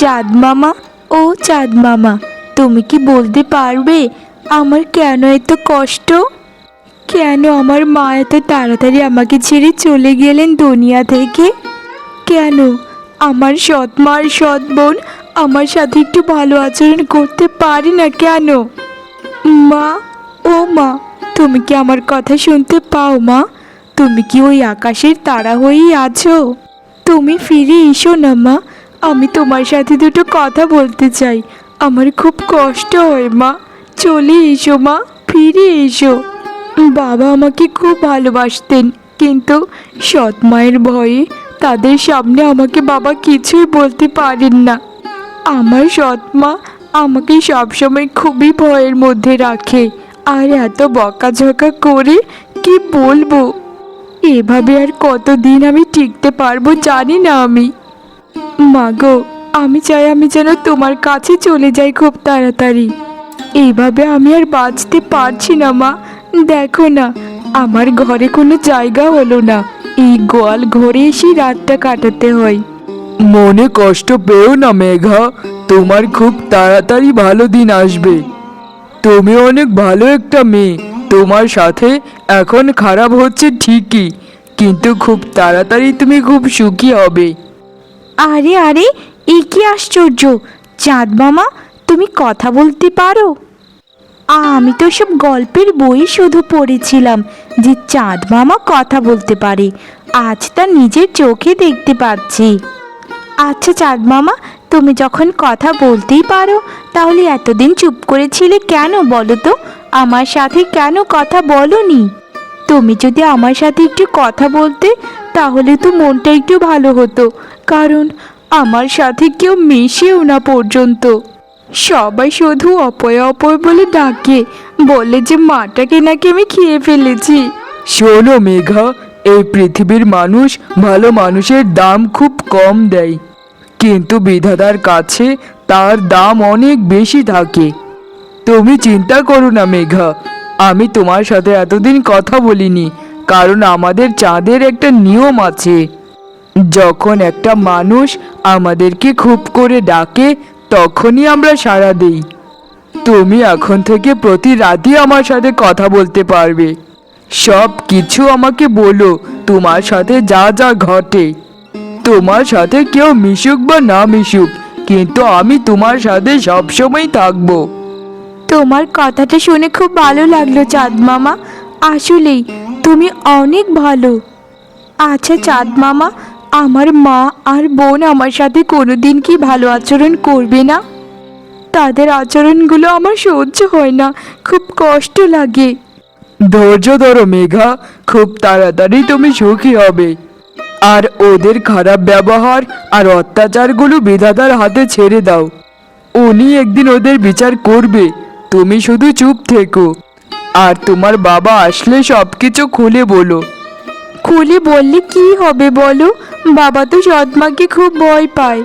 চাঁদ মামা? ও চাঁদ মামা, তুমি কি বলতে পারবে? আমার কেন এত কষ্ট? কেন আমার মা এত তাড়াতাড়ি আমাকে ছেড়ে চলে গেলেন দুনিয়া থেকে? কেন? আমার সৎ মার সৎ বোন আমার সাথে একটু ভালো আচরণ করতে পারি না কেন? মা, ও মা, তুমি কি আমার কথা শুনতে পাও মা? তুমি কি ওই আকাশের তারা হয়েই আছো? তুমি ফিরে এসো না মা আমি তোমার সাথে দুটো কথা বলতে চাই। আমার খুব কষ্ট হয়, মা। চলে এসো, মা। ফিরে এসো। বাবা আমাকে খুব ভালোবাসতেন, কিন্তু সৎ মায়ের ভয়ে তাদের সামনে আমাকে বাবা কিছুই বলতে পারেন না। আমার সৎ মা আমাকে সবসময় খুবই ভয়ের মধ্যে রাখে। আর এত বকাঝকা করে কি বলব? এভাবে আর কতদিন আমি টিকতে পারব জানি না আমি। মাগো আমি চাই আমি যেন তোমার কাছে চলে যাই খুব তাড়াতাড়ি। এইভাবে আমি আর বাঁচতে পারছি না মা। দেখো না, আমার ঘরে কোনো জায়গা হলো না। এই গোয়াল ঘরে এসে রাতটা কাটাতে হয়। মনে কষ্ট পেও না মেঘা, তোমার খুব তাড়াতাড়ি ভালো দিন আসবে। তুমি অনেক ভালো একটা মেয়ে, তোমার সাথে এখন খারাপ হচ্ছে ঠিকই, কিন্তু খুব তাড়াতাড়ি তুমি খুব সুখী হবে। আরে আরে, এ কি আশ্চর্য? চাঁদ মামা, তুমি কথা বলতে পারো? আমি তো সব গল্পের বই শুধু পড়েছিলাম যে চাঁদ মামা কথা বলতে পারে। আজ তা নিজের চোখে দেখতে পাচ্ছি। আচ্ছা চাঁদ মামা, তুমি যখন কথা বলতেই পারো, তাহলে এতদিন চুপ করেছিলে কেন বলো তো? আমার সাথে কেন কথা বলনি? তুমি যদি আমার সাথে একটু কথা বলতে তাহলে তো মনটা একটু ভালো হতো, কারণ আমার সাথে কেউ মিশেও না পর্যন্ত। সবাই শুধু অপয় অপয় বলে ডাকে, বলে যে মাটাকে নাকি আমি খেয়ে ফেলেছি। শোনো মেঘা, এই পৃথিবীর মানুষ ভালো মানুষের দাম খুব কম দেয়। কিন্তু বিধাতার কাছে তার দাম অনেক বেশি থাকে। তুমি চিন্তা করো না মেঘা, আমি তোমার সাথে এতদিন কথা বলিনি। কারণ আমাদের চাঁদের একটা নিয়ম আছে। যখন একটা মানুষ আমাদেরকে খুব করে ডাকে, তখনই আমরা সাড়া দেই। তুমি এখন থেকে প্রতি রাতই আমার সাথে কথা বলতে পারবে। সব কিছু আমাকে বলো, তোমার সাথে যা যা ঘটে। তোমার সাথে কেউ মিশুক বা না মিশুক, কিন্তু আমি তোমার সাথে সবসময় থাকব। তোমার কথাটা শুনে খুব ভালো লাগল চাঁদ মামা। আসলেই তুমি অনেক ভালো। আচ্ছা চাঁদ মামা, আমার মা আর বোন আমার সাথে কোনো দিন কি ভালো আচরণ করবে না? তাদের আচরণগুলো আমার সহ্য হয় না, খুব কষ্ট লাগে। ধৈর্য ধরো মেঘা, খুব তাড়াতাড়ি তুমি সুখী হবে। আর ওদের খারাপ ব্যবহার আর অত্যাচারগুলো বিধাতার হাতে ছেড়ে দাও। উনি একদিন ওদের বিচার করবে, তুমি শুধু চুপ থেকো। আর তোমার বাবা আসলে সব কিছু খুলে বলো। খুলে বললে কি হবে বলো? বাবা তো সৎমাকে খুব ভয় পায়।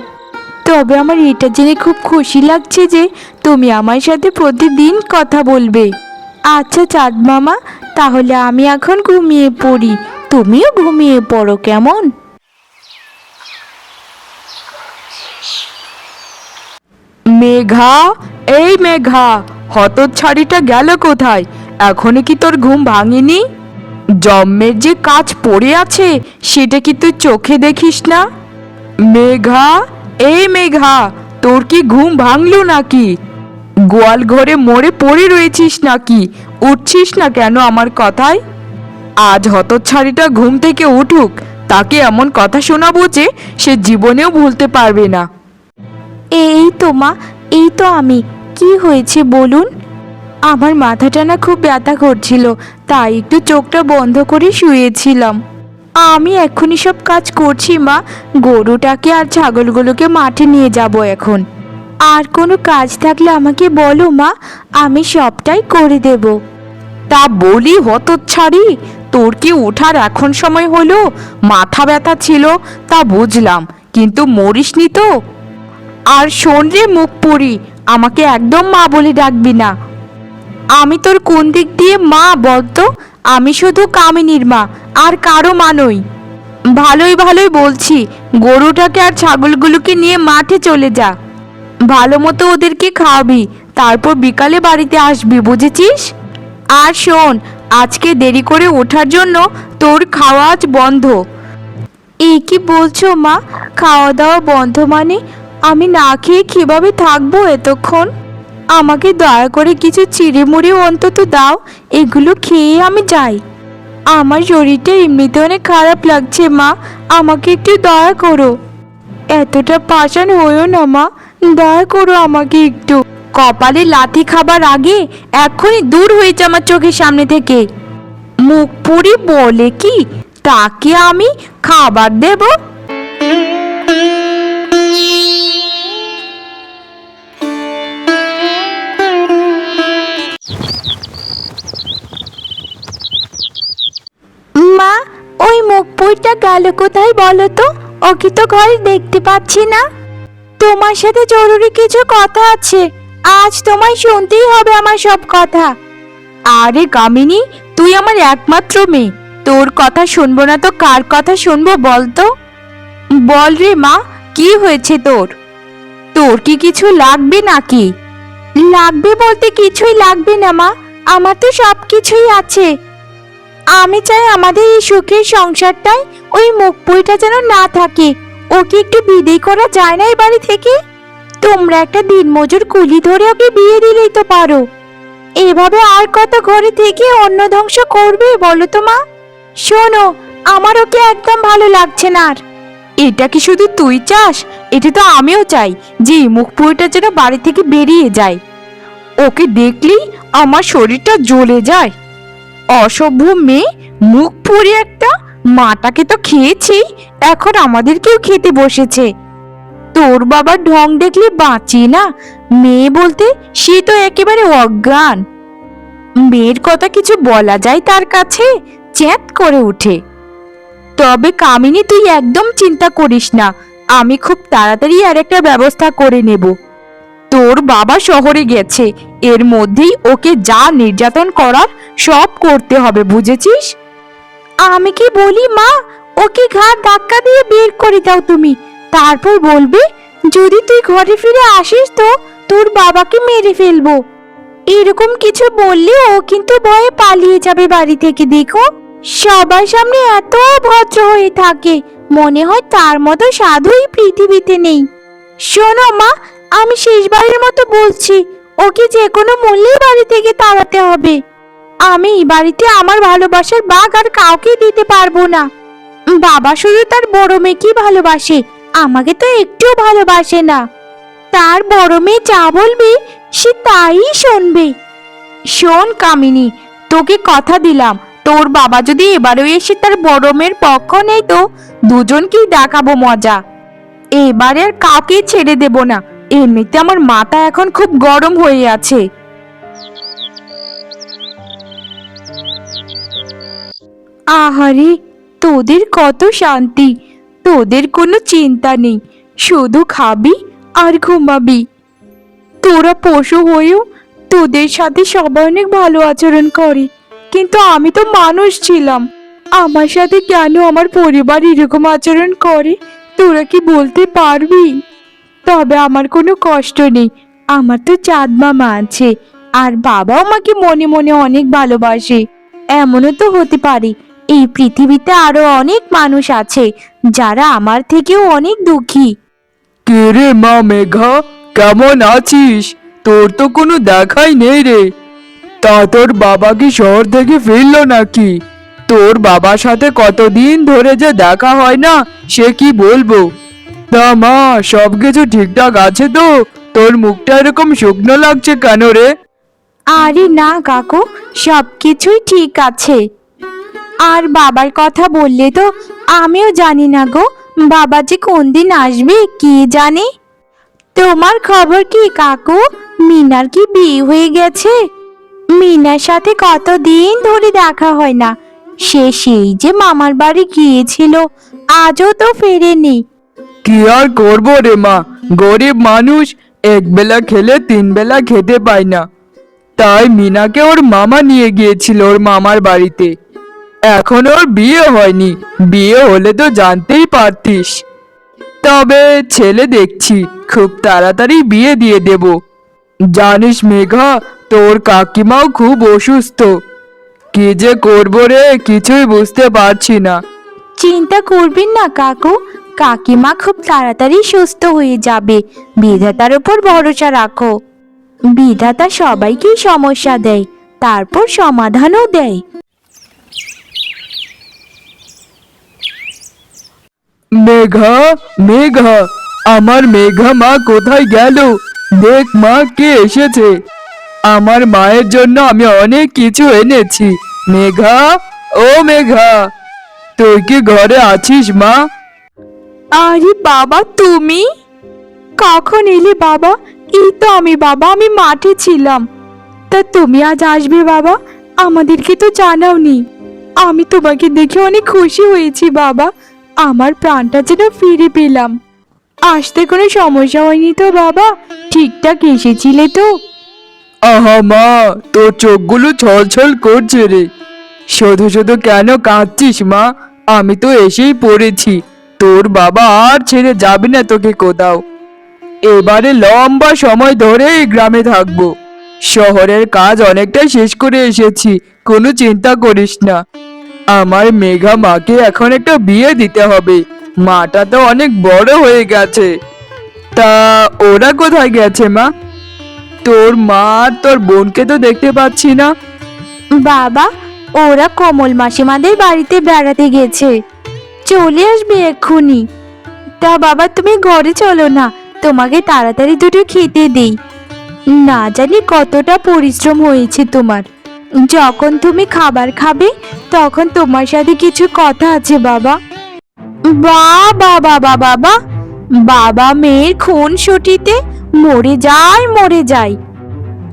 তবে আমার এটা জেনে খুব খুশি লাগছে যে তুমি আমার সাথে প্রতিদিন কথা বলবে। আচ্ছা চাঁদ মামা, তাহলে আমি এখন ঘুমিয়ে পড়ি। তুমিও ঘুমিয়ে পড়ো কেমন? মেঘা, এই মেঘা, হতচ্ছাড়িটা গেল কোথায়? এখনও কি তোর ঘুম ভাঙেনি? জম্মের যে কাজ পড়ে আছে, সেটা কি তুই চোখে দেখিস না? মেঘা এই মেঘা, তোর কি ঘুম ভাঙলো নাকি? গোয়াল ঘরে মরে পড়ে রয়েছিস নাকি? উঠছিস না কেন আমার কথায়? আজ হতচ্ছাড়িটা ঘুম থেকে উঠুক, তাকে এমন কথা শোনাবো যে সে জীবনেও ভুলতে পারবে না। এই তো মা, এই তো আমি, কি হয়েছে বলুন? আমার মাথাটা না খুব ব্যথা করছিল, তাই একটু চোখটা বন্ধ করে শুয়েছিলাম। আমি এখনই সব কাজ করছি, মা। গরুটাকে আর ছাগলগুলোকে মাঠে নিয়ে যাব এখন। আর কোনো কাজ থাকলে আমাকে বলো, মা। আমি সবটাই করে দেব। তা বলি হতচ্ছাড়ি, তোর কি ওঠার এখন সময় হলো? মাথা ব্যথা ছিল, তা বুঝলাম, কিন্তু মরিসনি তো? আর শোন রে মুখ পড়ি, আমাকে একদম মা বলে ডাকবি না। আমি তোর কোন দিক দিয়ে মা, বলতো? আমি শুধু কামিনীর মা, আর কারও মা নই। ভালোই ভালোই বলছি, গরুটাকে আর ছাগলগুলোকে নিয়ে মাঠে চলে যা। ভালো মতো ওদেরকে খাওয়াবি, তারপর বিকালে বাড়িতে আসবি, বুঝেছিস? আর শোন, আজকে দেরি করে ওঠার জন্য তোর খাওয়া আজ বন্ধ। এ কি বলছো মা? খাওয়া দাওয়া বন্ধ মানে? আমি না খেয়ে কীভাবে থাকব এতক্ষণ? আমাকে দয়া করে কিছু চিড়েমুড়ি অন্তত দাও, এগুলো খেয়ে আমি যাই। আমার শরীরটা এমনিতে অনেক খারাপ লাগছে, মা, আমাকে একটু দয়া করো। এতটা পাষাণ হয়েও না, মা, দয়া করো আমাকে একটু। কপালে লাথি খাবার আগে এখনই দূর হয়েছে আমার চোখের সামনে থেকে। মুখ পুরি বলে কি, তাকে আমি খাবার দেব? পুইটা গেল কোথায় বলো তো? ওকে তো ঘরে দেখতে পাচ্ছি না। তোমার সাথে জরুরি কিছু কথা আছে। আজ তোমায় শুনতেই হবে আমার সব কথা। আরে কামিনী, তুই আমার একমাত্র মেয়ে। তোর কথা শুনব না তো কার কথা শুনব বল তো? বল রে মা, কি হয়েছে তোর? তোর কি কিছু লাগবে নাকি? লাগবে বলতে কিছুই লাগবে না মা। আমার তো সব কিছুই আছে। আমি চাই আমাদের এই সুখের সংসারটায় ওই মুখ বইটা যেন না থাকে। ওকে একটু বিদেয় করা যায় না এই বাড়ি থেকে? তোমরা একটা দিনমজুর কুলি ধরে ওকে বিয়ে দিলেই তো পারো। এভাবে আর কত ঘরে থেকে অন্য ধ্বংস করবে বলো তো মা? শোনো, আমার ওকে একদম ভালো লাগছে না আর। এটা কি শুধু তুই চাস? এটা তো আমিও চাই যে মুখ পুরোটা যেন বাড়ি থেকে বেরিয়ে যায়। ওকে দেখলেই আমার শরীরটা জ্বলে যায়। অসভ্য মেয়ে, মুখ পুরি একটা, মাটাকে তো খেয়েছি এখন আমাদেরকেও খেতে বসেছে। তোর বাবার ঢং দেখলে বাঁচি না, মেয়ে বলতে সে তো একেবারে অজ্ঞান। মেয়ের কথা কিছু বলা যায় তার কাছে, চ্যাত করে ওঠে। তবে কামিনী তুই একদম চিন্তা করিস না, আমি খুব তাড়াতাড়ি আর একটা ব্যবস্থা করে নেব। তোর বাবা শহরে গেছে, এর মধ্যেই ওকে যা নির্যাতন করার সব করতে হবে, বুঝেছিস? আমি কি বলি, মা? ওকে ঘাট ধাক্কা দিয়ে বের করে দাও তুমি। তারপর বলবে, যদি তুই ঘরে ফিরে আসিস তো, তোর বাবাকে মেরে ফেলব। এরকম কিছু বললে ও কিন্তু ভয়ে পালিয়ে যাবে বাড়ি থেকে, দেখো। সবার সামনে এত ভদ্র হয়ে থাকে, মনে হয় তার মতো সাধুই পৃথিবীতে নেই। শোনো, মা, আমি শেষবারের মতো বলছি, ওকে যে কোনো মূল্যেই বাড়ি থেকে তাড়াতে হবে। আমি এই বাড়িতে আমার ভালোবাসার বাঘ আর কাউকে দিতে পারব না। বাবা শুধু তার বড় মেয়েকেই ভালোবাসে, আমাকে তো একটুও ভালোবাসে না। তার বড় মেয়ে যা বলবে, সে তাই শুনবে। শোন কামিনী, তোকে কথা দিলাম, তোর বাবা যদি এবারেও এসে তার বড় মেয়ের পক্ষ নেই তো দুজনকেই দেখাবো মজা। এবারে আর কাউকে ছেড়ে দেব না, এমনিতে আমার মাথা এখন খুব গরম হয়ে আছে। আহারে, তোদের কত শান্তি। তোদের কোনো চিন্তা নেই। শুধু খাবি আর ঘুমাবি। তোরা পশু হয়েও তোদের সাথে সবাই অনেক ভালো আচরণ করে। কিন্তু আমি তো মানুষ ছিলাম। আমার সাথে কেন আমার পরিবার এরকম আচরণ করে? তোরা কি বলতে পারবি? তবে আমার কোনো কষ্ট নেই। আমার তো চাঁদ মামা আছে। আর বাবাও আমাকে মনে মনে অনেক ভালোবাসে। এমনও তো হতে পারে এই পৃথিবীতে আরও অনেক মানুষ আছে যারা আমার থেকেও অনেক দুঃখী। কে রে মা মেঘা? কেমন আছিস? তোর তো কোনো দেখাই নেই রে। তা তোর বাবা কি শহর থেকে ফিরলো নাকি? তোর বাবার সাথে কতদিন ধরে যে দেখা হয় না সে কি বলব? তা মা সব কিছু ঠিকঠাক আছে তো? তোর মুখটা এরকম শুকনো লাগছে কেন রে? আরে না কাকু সব কিছুই ঠিক আছে। আর বাবার কথা বললে তো আমিও জানি না গো, বাবা যে কোন দিন আসবে কি জানে? তোমার খবর কি কাকু? মিনার কি বিয়ে হয়ে গেছে? মিনার সাথে কতদিন ধরে দেখা হয় না, সে সেই যে মামার বাড়ি গিয়েছিল, আজও তো ফেরেনি। কি আর করব রে মা, গরিব মানুষ এক বেলা খেলে তিন বেলা খেতে পায় না। তাই মিনাকে ওর মামা নিয়ে গিয়েছিল ওর মামার বাড়িতে। এখন ওর বিয়ে হয়নি। বিয়ে হলে তো জানতেই পারতিস। তবে ছেলে দেখছি, খুব তাড়াতাড়ি বিয়ে দিয়ে দেব। জানিস মেঘা, তোর কাকিমাও খুব অসুস্থ। কি যে করব রে, কিছুই বুঝতে পারছি না। চিন্তা করবেন না কাকু, কাকিমা খুব তাড়াতাড়ি সুস্থ হয়ে যাবে। বিধাতার উপর ভরসা রাখো। বিধাতা সবাইকেই সমস্যা দেয়, তারপর সমাধানও দেয়। মেঘা মেঘা, আমার মেঘা মা কোথায় গেল? দেখ মা, কে এসেছে? আমার মায়ের জন্য আমি অনেক কিছু এনেছি। মেঘা, ও মেঘা, তুই কি ঘরে আছিস মা? আরে বাবা, তুমি? কখন এলে বাবা? এই তো আমি বাবা, আমি মাঠে ছিলাম। তা তুমি আজ আসবে বাবা? আমাদেরকে তো জানাওনি। আমি তোমাকে দেখে অনেক খুশি হয়েছি বাবা। আমার প্রাণটা যেন ফিরে পেলাম। আসতে কোনো সমস্যা হয়নি তো, বাবা? ঠিকঠাক এসেছিলে তো? আহা মা, তোর চোখগুলো ছলছল করছে রে। শুধু শুধু কেন কাঁদছিস মা? আমি তো এসেই পড়েছি। তোর বাবা আর ছেড়ে যাবে না তোকে কোথাও। এবারে লম্বা সময় ধরে এই গ্রামে থাকব। শহরের কাজ অনেকটাই শেষ করে এসেছি। কোনো চিন্তা করিস না। আমার মেঘা মাকে এখন একটা বিয়ে দিতে হবে। মাটা তো অনেক বড় হয়ে গেছে। তা ওরা কোথায় গেছে মা? তোর মা তোর বোনকে তো দেখতে পাচ্ছি না। বাবা, ওরা কমল মাসিমাদের বাড়িতে বেড়াতে গেছে। চলে আসবে এক্ষুনি। তা বাবা, তুমি ঘরে চলো না। তোমাকে তাড়াতাড়ি দুটো খেতে দেই। না জানি কতটা পরিশ্রম হয়েছে তোমার। যখন তুমি খাবার খাবে, তখন তোমার সাথে কিছু কথা আছে, বাবা। বাবা বাবা বাবা বাবা মেয়ের খুন ছুটিতে মরে যায় মরে যায়।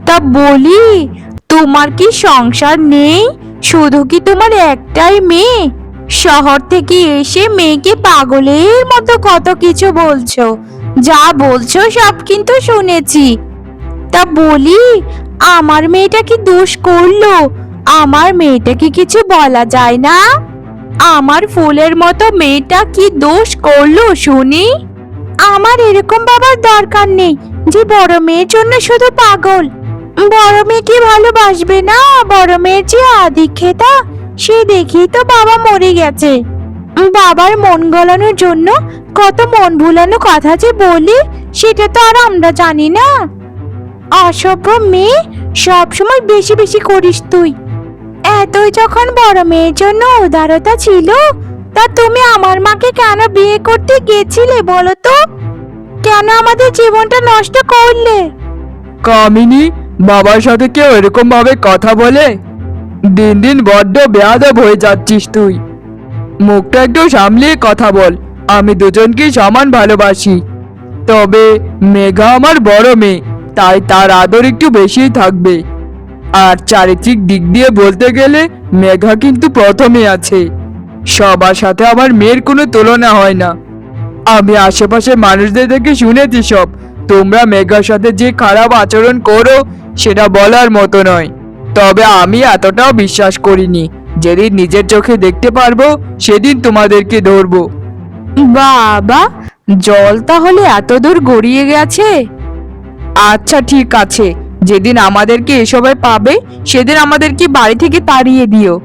তা বলি, তোমার কি সংসার নেই? শুধু কি তোমার একটাই মেয়ে? শহর থেকে এসে মেয়েকে পাগলের মতো কত কিছু বলছো? যা বলছো সব কিন্তু শুনেছি। তা বলি আমার মেয়েটা কি দোষ করল? আমার মেয়েটাকে কিছু বলা যায় না? আমার ফুলের মতো মেয়েটা কি দোষ করল শুনি? আমার এরকম বাবার দরকার নেই যে বড় মেয়ের জন্য শুধু পাগল। বড় মেয়ে কি ভালোবাসবে না? বড় মেয়ের যে আদিক্ষেতা, সে দেখি তো বাবা মরে গেছে। বাবার মন গলানোর জন্য কত মন ভুলানো কথা যে বলি, সেটা তো আর আমরা জানি না। অসভ্য মেয়ে সবসময় বেশি বেশি করিস তুই। এতই যখন বড় মেয়ের জন্য উদারতা ছিল, তা তুমি আমার মাকে কেন বিয়ে করতে গেছিলে বলো তো? কেন আমাদের জীবনটা নষ্ট করলে? কামিনী, বাবার সাথে কেউ এরকম ভাবে কথা বলে? দিন দিন বড্ড বেয়াদব হয়ে যাচ্ছিস তুই। মুখটা একটু সামলিয়ে কথা বল, আমি দুজনকেই সমান ভালোবাসি। তবে মেঘা আমার বড় মেয়ে তাই তার আদর একটু বেশিই থাকবে। আর চারিত্রিক দিক দিয়ে বলতে গেলে মেঘা কিন্তু প্রথমে আছে। সবার সাথে আমার মেয়ের কোনো তুলনা হয় না। আমি আশেপাশের মানুষদের থেকে শুনেছি সব। তোমরা মেঘার সাথে যে খারাপ আচরণ করো, সেটা বলার মতো নয়। তবে আমি এতটাও বিশ্বাস করিনি। যেদিন নিজের চোখে দেখতে পারব, সেদিন তোমাদেরকে ধরবো। বাবা, জল তাহলে এত দূর গড়িয়ে গেছে? আচ্ছা ঠিক আছে। যেদিন আমাদেরকে এসবে পাবে, সেদিন আমাদেরকে বাড়ি থেকে তাড়িয়ে দিও।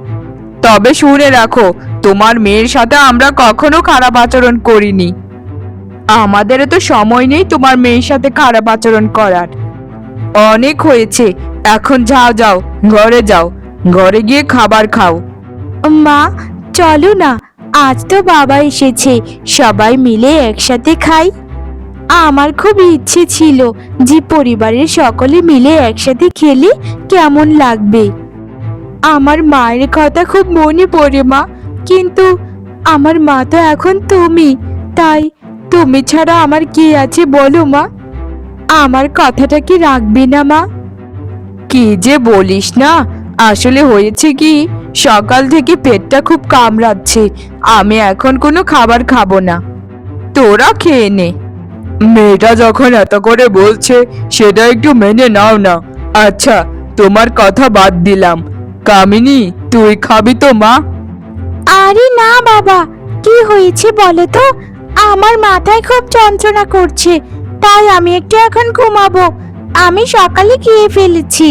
তবে শুনে রাখো, তোমার মেয়ের সাথে আমরা কখনো খারাপ আচরণ করিনি। আমাদেরও তো সময় নেই তোমার মেয়ের সাথে খারাপ আচরণ করার। অনেক হয়েছে, এখন যাও যাও, ঘরে যাও। ঘরে গিয়ে খাবার খাও। মা, চলো না, আজ তো বাবা এসেছে, সবাই মিলে একসাথে খাই। আমার খুব ইচ্ছে ছিল যে পরিবারের সকলে মিলে একসাথে খেলে কেমন লাগবে। আমার মায়ের কথা খুব মনে পড়ে, মা। কিন্তু আমার মা তো এখন তুমি, তাই তুমি ছাড়া আমার কে আছে বলো, মা? আমার কথাটা কি রাখবে না, মা? কি যে বলিস না, আসলে হয়েছে কি, সকাল থেকে পেটটা খুব কামড়াচ্ছে, আমি এখন কোনো খাবার খাব না। তোরা খেয়ে নে। মেয়েটা যখন এত করে বলছে, সেটা একটু মেনে নাও না। আচ্ছা তোমার কথা বাদ দিলাম। কামিনী, তুই খাবি তো, মা? আরে না, বাবা। কি হয়েছে বলো তো? আমার মাথায় খুব যন্ত্রণা করছে, তাই আমি একটু এখন ঘুমাবো। আমি সকালে খেয়ে ফেলেছি।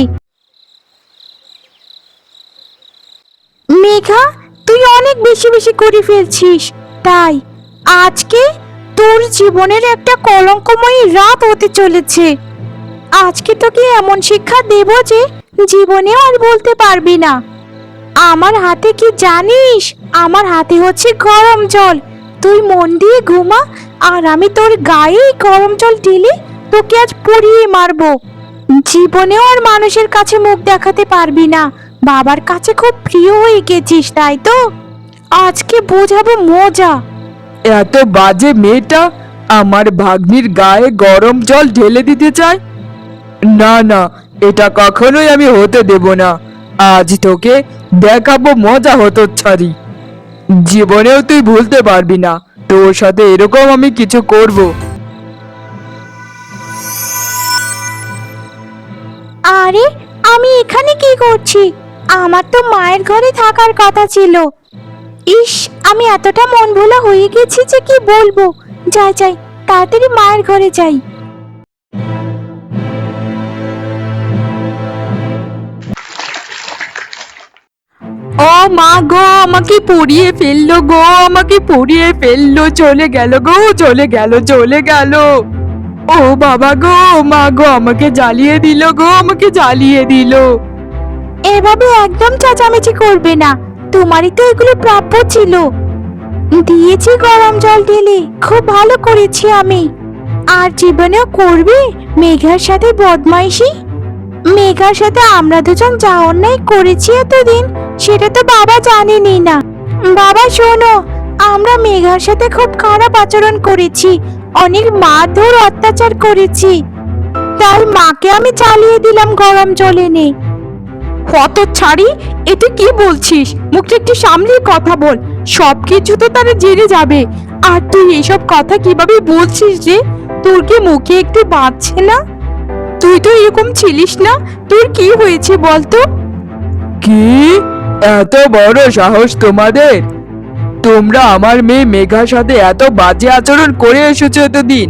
মেঘা, তুই অনেক বেশি বেশি করে ফেলছিস। তাই, আজকে তোর জীবনের একটা কলঙ্কময়ী রাত হতে চলেছে। আজকে তোকে এমন শিক্ষা দেব যে জীবনেও আর বলতে পারবি না। আমার হাতে কি জানিস? আমার হাতে হচ্ছে গরম জল। তুই মন দিয়ে ঘুমা, আর আমি তোর গায়ে গরম জল ঢেলে তোকে আজ পুড়িয়ে মারবো। জীবনেও আর মানুষের কাছে মুখ দেখাতে পারবি না। বাবার কাছে খুব প্রিয় হয়ে গেছিস, তাই তো? আজকে বোঝাবো মজা। এত বাজে মেয়েটা আমার ভাগ্নির গায়ে গরম জল ঢেলে দিতে চায়? না না, এটা কখনোই আমি হতে দেব না। আজ তোকে দেখাবো মজা হতো ছাড়ি জীবনেও তুই ভুলতে পারবি না। তোর সাথে এরকম আমি কিছু করব। আরে, আমি এখানে কি করছি? আমার তো মায়ের ঘরে থাকার কথা ছিল। ইস আমি এতটা মন ভোলা হয়ে গেছি যে কি বলব? যাই যাই তাড়াতাড়ি মায়ের ঘরে যাই। ও মা গো আমাকে পড়িয়ে ফেলল গো আমাকে পড়িয়ে ফেলল চলে গেল গো চলে গেল চলে গেল। ও বাবা গো মা গো আমাকে জ্বালিয়ে দিল গো আমাকে জ্বালিয়ে দিল। এভাবে একদম চেঁচামেচি করবে না। তোমারই তো এগুলো প্রাপ্য ছিল। দিয়েছি গরম জল ঢেলে, খুব ভালো করেছি আমি। আর জীবনেও করবে মেঘার সাথে বদমাইশি? মেঘার সাথে আমরা দুজন যা অন্যায় করেছি এতদিন, সেটা তো বাবা জানেনি না। বাবা, শোনো, আমরা মেঘার সাথে খুব খারাপ আচরণ করেছি, অনেক মারধর অত্যাচার করেছি। তাই মাকে আমি চালিয়ে দিলাম গরম জল এনে। কত ছাড়ি এটা কি বলছিস? মুখটা একটু সামলিয়ে কথা বল। সব কিছু তো তারা জেনে যাবে। আর তুই এসব কথা কীভাবে বলছিস যে? তোর কি মুখে একটু বাঁচছে না? তুই তো এরকম ছিলিস না। তোর কি হয়েছে বলতো? কি? এত বড় সাহস তোমাদের? তোমরা আমার মেয়ে মেঘার সাথে এত বাজে আচরণ করে এসেছ এতদিন।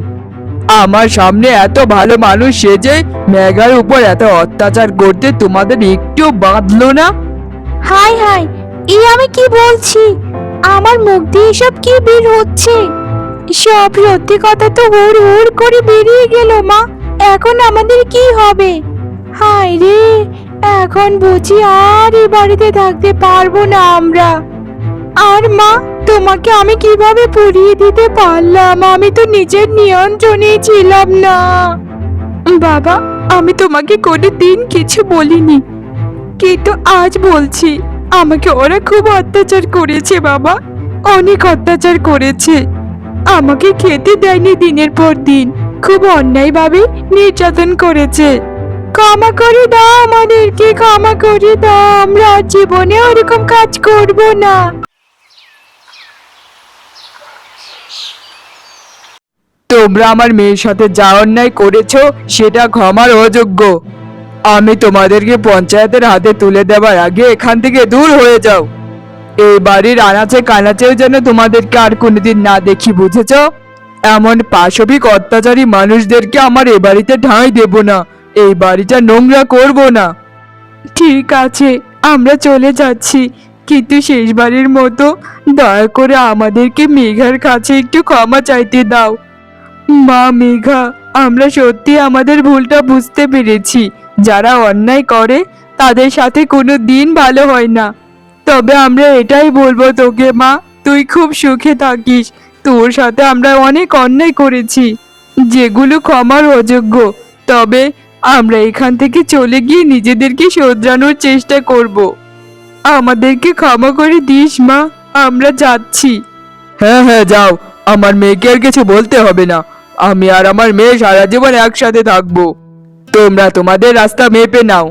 আমার সামনে এত ভালো মানুষ সেজে মেঘার উপর এত অত্যাচার করতে তোমাদের একটু বাঁধলো না? হাই হাই এই আমি কি বলছি? আমার মুখ দিয়ে এসব কি বের হচ্ছে? সব সত্যি কথা তো হুড় হুড় করে বেরিয়ে গেল, মা। এখন আমাদের কি হবে? হাই রে, এখন বুঝি আর এই বাড়িতে থাকতে পারব না আমরা। আর মা তোমাকে আমি কীভাবে পুড়িয়ে দিতে পারলাম? আমি তো নিজের নিয়ন্ত্রণেই ছিলাম না। বাবা, আমি তোমাকে কোনো দিন কিছু বলিনি। কিন্তু আজ বলছি, আমাকে ওরা খুব অত্যাচার করেছে বাবা। অনেক অত্যাচার করেছে। আমাকে খেতে দেয়নি দিনের পর দিন। খুব অন্যায়ভাবে নির্যাতন করেছে। ক্ষমা করে দাও আমাদেরকে, ক্ষমা করে দাও। আমরা জীবনে ওরকম কাজ করব না। তোমরা আমার মেয়ের সাথে যা অন্যায় করেছ, সেটা ক্ষমার অযোগ্য। আমি তোমাদেরকে পঞ্চায়েতের হাতে তুলে দেওয়ার আগে এখান থেকে দূর হয়ে যাও। এই বাড়ির আনাচে কানাচেও যেন তোমাদেরকে আর কোনোদিন না দেখি, বুঝেছ? এমন পাশবিক অত্যাচারী মানুষদেরকে আমার এ বাড়িতে ঠাঁই দেব না, এই বাড়িটা নোংরা করব না। ঠিক আছে, আমরা চলে যাচ্ছি, কিন্তু শেষবারের মতো দয়া করে আমাদেরকে মেঘার কাছে একটু ক্ষমা চাইতে দাও। মা মেঘা, আমরা সত্যি আমাদের ভুলটা বুঝতে পেরেছি। যারা অন্যায় করে, তাদের সাথে কোনো দিন ভালো হয় না। তবে আমরা এটাই বলব তোকে, মা, তুই খুব সুখে থাকিস। তোর সাথে আমরা অনেক অন্যায় করেছি, যেগুলো ক্ষমার অযোগ্য। তবে আমরা এখান থেকে চলে গিয়ে নিজেদেরকে শোধরানোর চেষ্টা করব। আমাদেরকে ক্ষমা করে দিস, মা, আমরা যাচ্ছি। হ্যাঁ হ্যাঁ যাও। আমার মেয়েকে আর কিছু বলতে হবে না। আমি আর আমার মেয়ে সারা জীবন একসাথে থাকব। তোমরা তোমাদের রাস্তা মেপে নাও।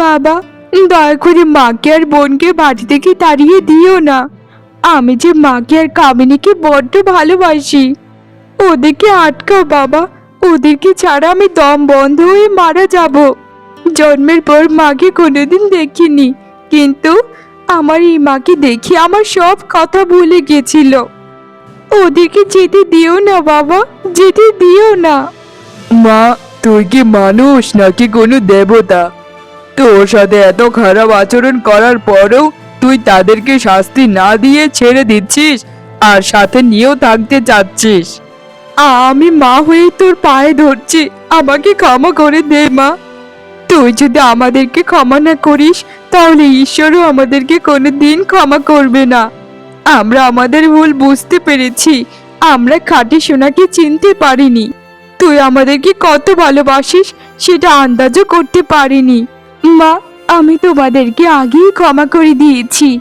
বাবা, দয়া করে মাকে আর বোনকে বাড়ি থেকে তাড়িয়ে দিও না। আমি যে মাকে আর কামিনীকে বড্ড ভালোবাসি। ওদেরকে আটকাও বাবা, ওদেরকে ছাড়া আমি দম বন্ধ হয়ে মারা যাব। জন্মের পর মাকে কোনোদিন দেখিনি, কিন্তু আমার এই মাকে দেখে আমার সব কথা ভুলে গেছিল। ওদেরকে যেতে দিও না বাবা। যেতে দিও না। মা তুই কি মানুষ নাকি কোনো দেবতা? তোর সাথে এত খারাপ আচরণ করার পরেও তুই তাদেরকে শাস্তি না দিয়ে ছেড়ে দিচ্ছিস আর সাথে নিয়েও থাকতে চাচ্ছিস। আমি মা হয়ে তোর পায়ে ধরছি। আমাকে ক্ষমা করে দে মা। তুই যদি আমাদেরকে ক্ষমা না করিস তাহলে ঈশ্বরও আমাদেরকে কোনো দিন ক্ষমা করবে না। আমরা আমাদের ভুল বুঝতে পেরেছি। আমরা খাঁটি সোনাকে চিনতে পারিনি। তুই আমাদেরকে কত ভালোবাসিস, সেটা আন্দাজও করতে পারিনি। মা, আমি তোমাদেরকে আগেই ক্ষমা করে দিয়েছি।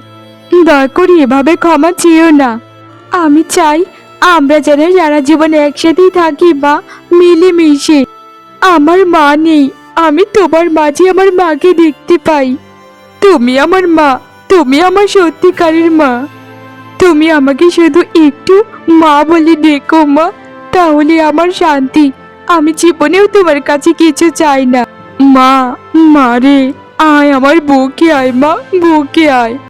দয়া করে এভাবে ক্ষমা চেয়েও না। আমি চাই আমরা যেন সারা জীবন একসাথেই থাকি মা মিলেমিশে। আমার মা নেই, আমি তোমার মাঝে আমার মাকে দেখতে পাই। তুমি আমার মা, তুমি আমার সত্যিকারের মা। তুমি আমাকে শুধু একটু মা বলে ডেকো, মা। তাহলে আমার শান্তি। আমি জীবনেও তোমার কাছে কিছু চাই না। মা মা রে, আয় আমার বউকে আয়, মা বউকে আয়।